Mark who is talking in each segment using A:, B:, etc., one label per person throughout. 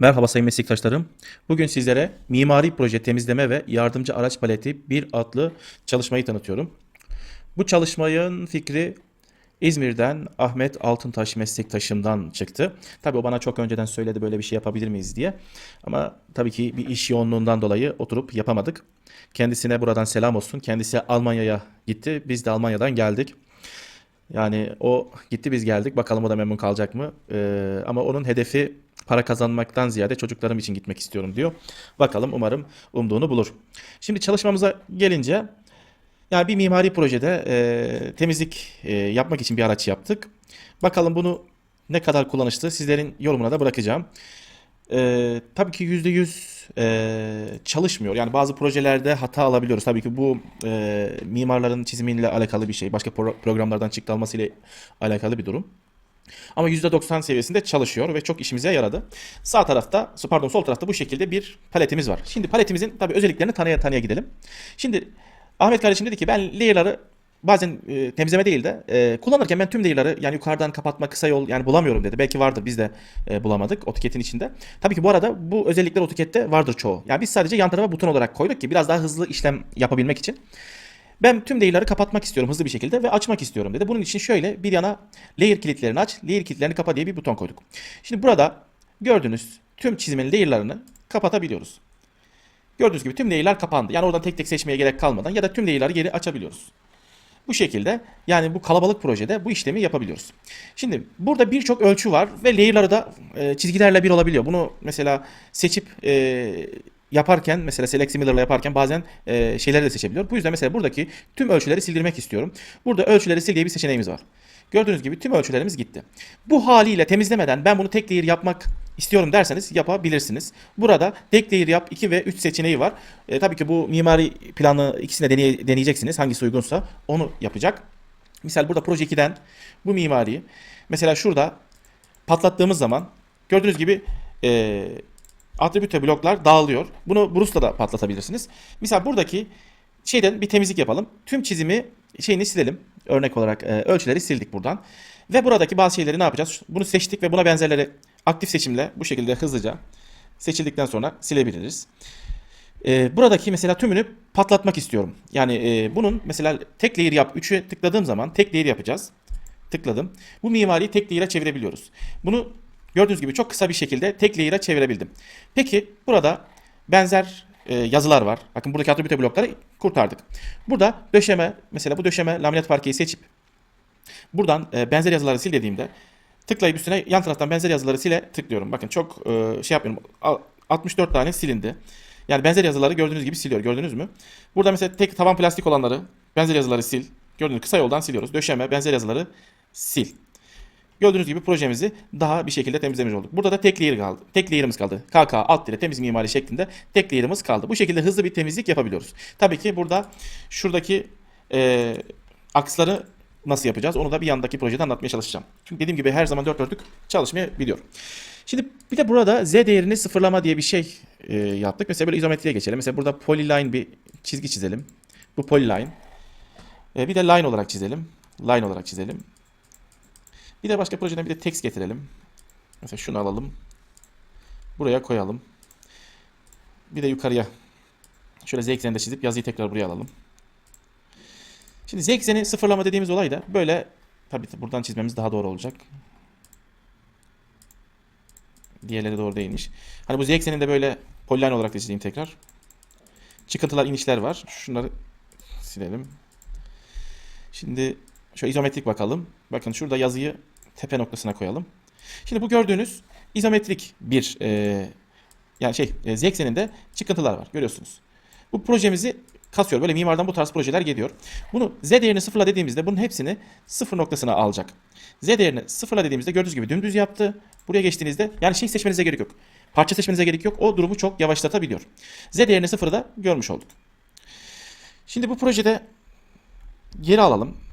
A: Merhaba sayın meslektaşlarım. Bugün sizlere mimari proje temizleme ve yardımcı araç paleti 1 adlı çalışmayı tanıtıyorum. Bu çalışmanın fikri İzmir'den Ahmet Altıntaş meslektaşımdan çıktı. Tabii o bana çok önceden söyledi böyle bir şey yapabilir miyiz diye. Ama tabii ki bir iş yoğunluğundan dolayı oturup yapamadık. Kendisine buradan selam olsun. Kendisi Almanya'ya gitti. Biz de Almanya'dan geldik. Yani o gitti biz geldik. Bakalım o da memnun kalacak mı? Ee, ama onun hedefi para kazanmaktan ziyade çocuklarım için gitmek istiyorum diyor. Bakalım umarım umduğunu bulur. Şimdi çalışmamıza gelince yani bir mimari projede e, temizlik e, yapmak için bir araç yaptık. Bakalım bunu ne kadar kullanışlı sizlerin yorumuna da bırakacağım. E, tabii ki %100 e, çalışmıyor. Yani bazı projelerde hata alabiliyoruz. Tabii ki bu e, mimarların çizimiyle alakalı bir şey. Başka pro- programlardan çıktı almasıyla alakalı bir durum. Ama %90 seviyesinde çalışıyor ve çok işimize yaradı. Sağ tarafta, pardon sol tarafta bu şekilde bir paletimiz var. Şimdi paletimizin tabii özelliklerini tanıya tanıya gidelim. Şimdi Ahmet kardeşim dedi ki ben layer'ları bazen e, temizleme değil de e, kullanırken ben tüm layer'ları yani yukarıdan kapatma kısa yol yani bulamıyorum dedi. Belki vardır biz de e, bulamadık AutoCAD'in içinde. Tabii ki bu arada bu özellikler AutoCAD'te vardır çoğu. Yani biz sadece yan tarafa buton olarak koyduk ki biraz daha hızlı işlem yapabilmek için. Ben tüm layer'ları kapatmak istiyorum hızlı bir şekilde ve açmak istiyorum dedi. Bunun için şöyle bir yana layer kilitlerini aç, layer kilitlerini kapa diye bir buton koyduk. Şimdi burada gördüğünüz tüm çizimin layer'larını kapatabiliyoruz. Gördüğünüz gibi tüm layer'lar kapandı. Yani oradan tek tek seçmeye gerek kalmadan ya da tüm layer'ları geri açabiliyoruz. Bu şekilde yani bu kalabalık projede bu işlemi yapabiliyoruz. Şimdi burada birçok ölçü var ve layer'ları da e, çizgilerle bir olabiliyor. Bunu mesela seçip e, yaparken mesela Select Similar'la yaparken bazen e, şeyleri de seçebiliyor. Bu yüzden mesela buradaki tüm ölçüleri sildirmek istiyorum. Burada ölçüleri sil diye bir seçeneğimiz var. Gördüğünüz gibi tüm ölçülerimiz gitti. Bu haliyle temizlemeden ben bunu tek layer yapmak istiyorum derseniz yapabilirsiniz. Burada tek layer yap 2 ve 3 seçeneği var. E, tabii ki bu mimari planı ikisine deney- deneyeceksiniz. Hangisi uygunsa onu yapacak. Misal burada Proje 2'den bu mimariyi mesela şurada patlattığımız zaman gördüğünüz gibi e, atribüte bloklar dağılıyor. Bunu Bruce'la da patlatabilirsiniz. Misal buradaki şeyden bir temizlik yapalım. Tüm çizimi şeyini silelim. Örnek olarak e, ölçüleri sildik buradan. Ve buradaki bazı şeyleri ne yapacağız? Bunu seçtik ve buna benzerleri aktif seçimle bu şekilde hızlıca seçildikten sonra silebiliriz. E, buradaki mesela tümünü patlatmak istiyorum. Yani e, bunun mesela tek layer yap 3'e tıkladığım zaman tek layer yapacağız. Tıkladım. Bu mimariyi tek layer'a çevirebiliyoruz. Bunu gördüğünüz gibi çok kısa bir şekilde tek layer'a çevirebildim. Peki burada benzer e, yazılar var. Bakın buradaki atribüte blokları kurtardık. Burada döşeme mesela bu döşeme laminat parkeyi seçip buradan e, benzer yazıları sil dediğimde tıklayıp üstüne yan taraftan benzer yazıları sile tıklıyorum. Bakın çok e, şey yapıyorum. A- 64 tane silindi. Yani benzer yazıları gördüğünüz gibi siliyor. Gördünüz mü? Burada mesela tek tavan plastik olanları benzer yazıları sil. Gördüğünüz kısa yoldan siliyoruz. Döşeme benzer yazıları sil. Gördüğünüz gibi projemizi daha bir şekilde temizlemiş olduk. Burada da tek layer kaldı. Tek layer'ımız kaldı. KK alt dire temiz mimari şeklinde tek layer'ımız kaldı. Bu şekilde hızlı bir temizlik yapabiliyoruz. Tabii ki burada şuradaki e, aksları nasıl yapacağız? Onu da bir yandaki projede anlatmaya çalışacağım. Çünkü dediğim gibi her zaman dört dörtlük çalışmayabiliyor. Şimdi bir de burada z değerini sıfırlama diye bir şey e, yaptık. Mesela böyle izometriye geçelim. Mesela burada polyline bir çizgi çizelim. Bu polyline. E, bir de line olarak çizelim. Line olarak çizelim. Bir de başka projeden bir de text getirelim. Mesela şunu alalım. Buraya koyalım. Bir de yukarıya şöyle z ekseninde çizip yazıyı tekrar buraya alalım. Şimdi z ekseni sıfırlama dediğimiz olay da böyle tabii buradan çizmemiz daha doğru olacak. Diğerleri doğru değilmiş. Hani bu z ekseninde böyle polyline olarak da çizeyim tekrar. Çıkıntılar, inişler var. Şunları silelim. Şimdi şöyle izometrik bakalım. Bakın şurada yazıyı tepe noktasına koyalım. Şimdi bu gördüğünüz izometrik bir e, yani şey e, z ekseninde çıkıntılar var. Görüyorsunuz. Bu projemizi kasıyor. Böyle mimardan bu tarz projeler geliyor. Bunu z değerini sıfırla dediğimizde bunun hepsini sıfır noktasına alacak. Z değerini sıfırla dediğimizde gördüğünüz gibi dümdüz yaptı. Buraya geçtiğinizde yani şey seçmenize gerek yok. Parça seçmenize gerek yok. O durumu çok yavaşlatabiliyor. Z değerini sıfırı da görmüş olduk. Şimdi bu projede geri alalım.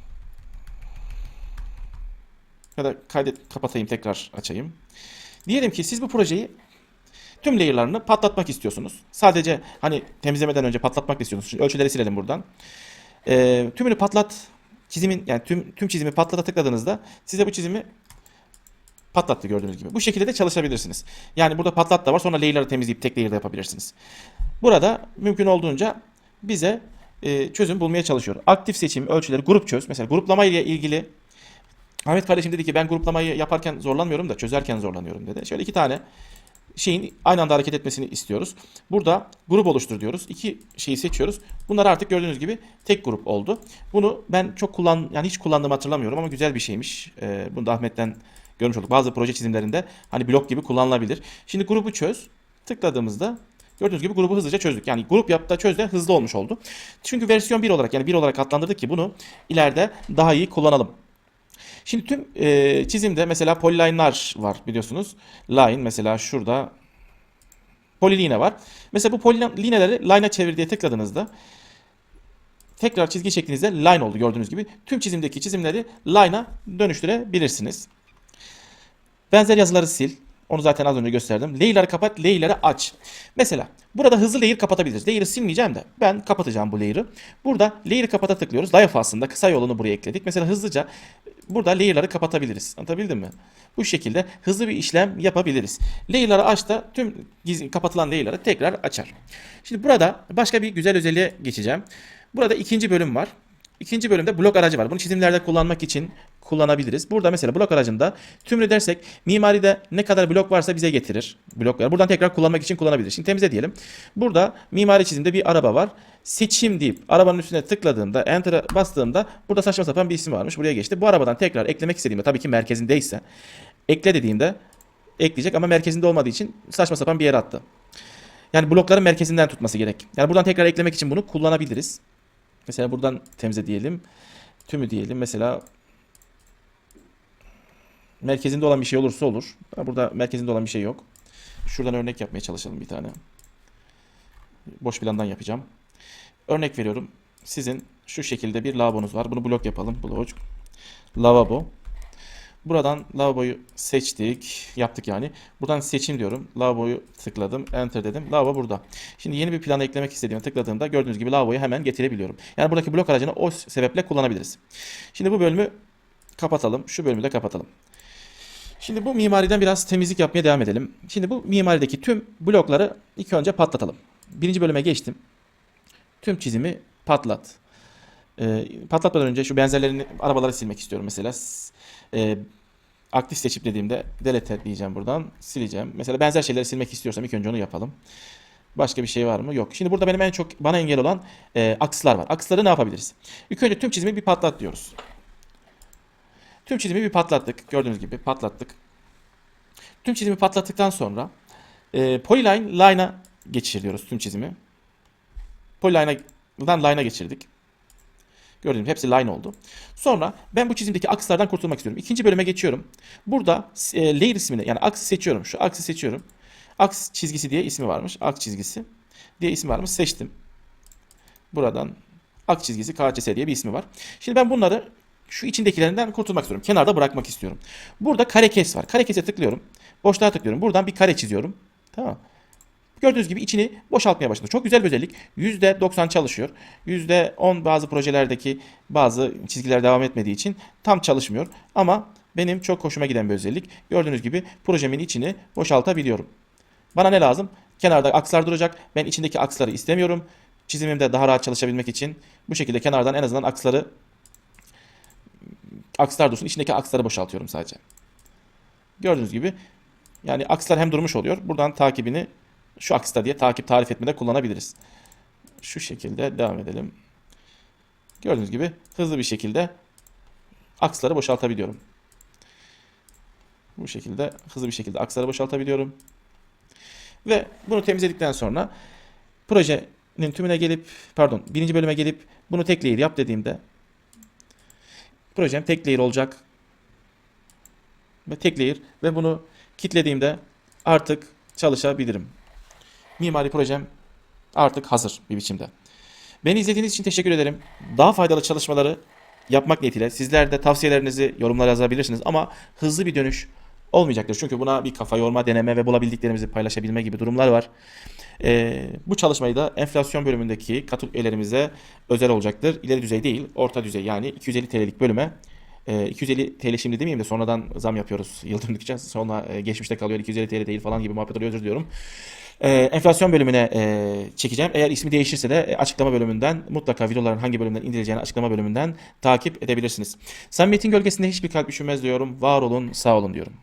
A: Ya da kaydet kapatayım tekrar açayım. Diyelim ki siz bu projeyi tüm layer'larını patlatmak istiyorsunuz. Sadece hani temizlemeden önce patlatmak istiyorsunuz. Şimdi ölçüleri silelim buradan. Ee, tümünü patlat çizimin yani tüm tüm çizimi patlata tıkladığınızda size bu çizimi patlattı gördüğünüz gibi. Bu şekilde de çalışabilirsiniz. Yani burada patlat da var sonra layer'ları temizleyip tek layer'da yapabilirsiniz. Burada mümkün olduğunca bize e, çözüm bulmaya çalışıyor. Aktif seçim, ölçüleri, grup çöz. Mesela gruplama ile ilgili Ahmet kardeşim dedi ki ben gruplamayı yaparken zorlanmıyorum da çözerken zorlanıyorum dedi. Şöyle iki tane şeyin aynı anda hareket etmesini istiyoruz. Burada grup oluştur diyoruz. İki şeyi seçiyoruz. Bunlar artık gördüğünüz gibi tek grup oldu. Bunu ben çok kullan yani hiç kullandığımı hatırlamıyorum ama güzel bir şeymiş. Ee, bunu da Ahmet'ten görmüş olduk. Bazı proje çizimlerinde hani blok gibi kullanılabilir. Şimdi grubu çöz. Tıkladığımızda Gördüğünüz gibi grubu hızlıca çözdük. Yani grup yap da çöz de hızlı olmuş oldu. Çünkü versiyon 1 olarak yani 1 olarak adlandırdık ki bunu ileride daha iyi kullanalım. Şimdi tüm e, çizimde mesela polyline'lar var biliyorsunuz. Line mesela şurada polyline var. Mesela bu polylineleri line'a çevir diye tıkladığınızda tekrar çizgi şeklinizde line oldu gördüğünüz gibi. Tüm çizimdeki çizimleri line'a dönüştürebilirsiniz. Benzer yazıları sil. Onu zaten az önce gösterdim. Layer'ları kapat, layer'ları aç. Mesela burada hızlı layer kapatabiliriz. Layer'ı silmeyeceğim de ben kapatacağım bu layer'ı. Burada layer'ı kapata tıklıyoruz. Life aslında kısa yolunu buraya ekledik. Mesela hızlıca burada layer'ları kapatabiliriz. Anlatabildim mi? Bu şekilde hızlı bir işlem yapabiliriz. Layer'ları aç da tüm gizli, kapatılan layer'ları tekrar açar. Şimdi burada başka bir güzel özelliğe geçeceğim. Burada ikinci bölüm var. İkinci bölümde blok aracı var. Bunu çizimlerde kullanmak için kullanabiliriz. Burada mesela blok aracında tümlü dersek mimaride ne kadar blok varsa bize getirir. Bloklar. Buradan tekrar kullanmak için kullanabiliriz. Şimdi temizle diyelim. Burada mimari çizimde bir araba var. Seçim deyip arabanın üstüne tıkladığımda enter'a bastığımda burada saçma sapan bir isim varmış. Buraya geçti. Bu arabadan tekrar eklemek istediğimde tabii ki merkezindeyse ekle dediğimde ekleyecek ama merkezinde olmadığı için saçma sapan bir yere attı. Yani blokların merkezinden tutması gerek. Yani buradan tekrar eklemek için bunu kullanabiliriz. Mesela buradan temizle diyelim. Tümü diyelim. Mesela merkezinde olan bir şey olursa olur. Burada merkezinde olan bir şey yok. Şuradan örnek yapmaya çalışalım bir tane. Boş plandan yapacağım. Örnek veriyorum. Sizin şu şekilde bir lavabonuz var. Bunu blok yapalım. Blok. Lavabo. Buradan lavaboyu seçtik. Yaptık yani. Buradan seçim diyorum. Lavaboyu tıkladım. Enter dedim. Lavabo burada. Şimdi yeni bir plana eklemek istediğimde tıkladığımda gördüğünüz gibi lavaboyu hemen getirebiliyorum. Yani buradaki blok aracını o sebeple kullanabiliriz. Şimdi bu bölümü kapatalım. Şu bölümü de kapatalım. Şimdi bu mimariden biraz temizlik yapmaya devam edelim. Şimdi bu mimarideki tüm blokları ilk önce patlatalım. Birinci bölüme geçtim. Tüm çizimi patlat. Ee, patlatmadan önce şu benzerlerini arabaları silmek istiyorum mesela. Ee, aktif seçip dediğimde delete diyeceğim buradan. Sileceğim. Mesela benzer şeyleri silmek istiyorsam ilk önce onu yapalım. Başka bir şey var mı? Yok. Şimdi burada benim en çok bana engel olan e, akslar var. Aksları ne yapabiliriz? İlk önce tüm çizimi bir patlat diyoruz. Tüm çizimi bir patlattık. Gördüğünüz gibi patlattık. Tüm çizimi patlattıktan sonra e, polyline line'a geçiriyoruz tüm çizimi. Polyline'dan line'a geçirdik. Gördüğünüz hepsi line oldu. Sonra ben bu çizimdeki akslardan kurtulmak istiyorum. İkinci bölüme geçiyorum. Burada e, layer ismini yani aks seçiyorum. Şu aksi seçiyorum. Aks çizgisi diye ismi varmış. Aks çizgisi diye ismi varmış. Seçtim. Buradan aks çizgisi KCS diye bir ismi var. Şimdi ben bunları şu içindekilerinden kurtulmak istiyorum. Kenarda bırakmak istiyorum. Burada kare kes var. Kare kese tıklıyorum. Boşluğa tıklıyorum. Buradan bir kare çiziyorum. Tamam Gördüğünüz gibi içini boşaltmaya başladı. Çok güzel bir özellik. %90 çalışıyor. %10 bazı projelerdeki bazı çizgiler devam etmediği için tam çalışmıyor. Ama benim çok hoşuma giden bir özellik. Gördüğünüz gibi projemin içini boşaltabiliyorum. Bana ne lazım? Kenarda akslar duracak. Ben içindeki aksları istemiyorum. Çizimimde daha rahat çalışabilmek için bu şekilde kenardan en azından aksları akslar dursun. İçindeki aksları boşaltıyorum sadece. Gördüğünüz gibi yani akslar hem durmuş oluyor. Buradan takibini şu aksta diye takip tarif etmede kullanabiliriz. Şu şekilde devam edelim. Gördüğünüz gibi hızlı bir şekilde aksları boşaltabiliyorum. Bu şekilde hızlı bir şekilde aksları boşaltabiliyorum. Ve bunu temizledikten sonra projenin tümüne gelip pardon birinci bölüme gelip bunu tek layer yap dediğimde projem tek layer olacak. Ve tek layer ve bunu kilitlediğimde artık çalışabilirim mimari projem artık hazır bir biçimde. Beni izlediğiniz için teşekkür ederim. Daha faydalı çalışmaları yapmak niyetiyle sizler de tavsiyelerinizi yorumlara yazabilirsiniz ama hızlı bir dönüş olmayacaktır. Çünkü buna bir kafa yorma, deneme ve bulabildiklerimizi paylaşabilme gibi durumlar var. Ee, bu çalışmayı da enflasyon bölümündeki katıl üyelerimize özel olacaktır. İleri düzey değil, orta düzey yani 250 TL'lik bölüme E, 250 TL şimdi demeyeyim de sonradan zam yapıyoruz yıl döndükçe. Sonra e, geçmişte kalıyor 250 TL değil falan gibi muhabbet oluyor özür diliyorum. E, enflasyon bölümüne e, çekeceğim. Eğer ismi değişirse de e, açıklama bölümünden mutlaka videoların hangi bölümden indirileceğini açıklama bölümünden takip edebilirsiniz. Samimiyetin gölgesinde hiçbir kalp üşümez diyorum. Var olun, sağ olun diyorum.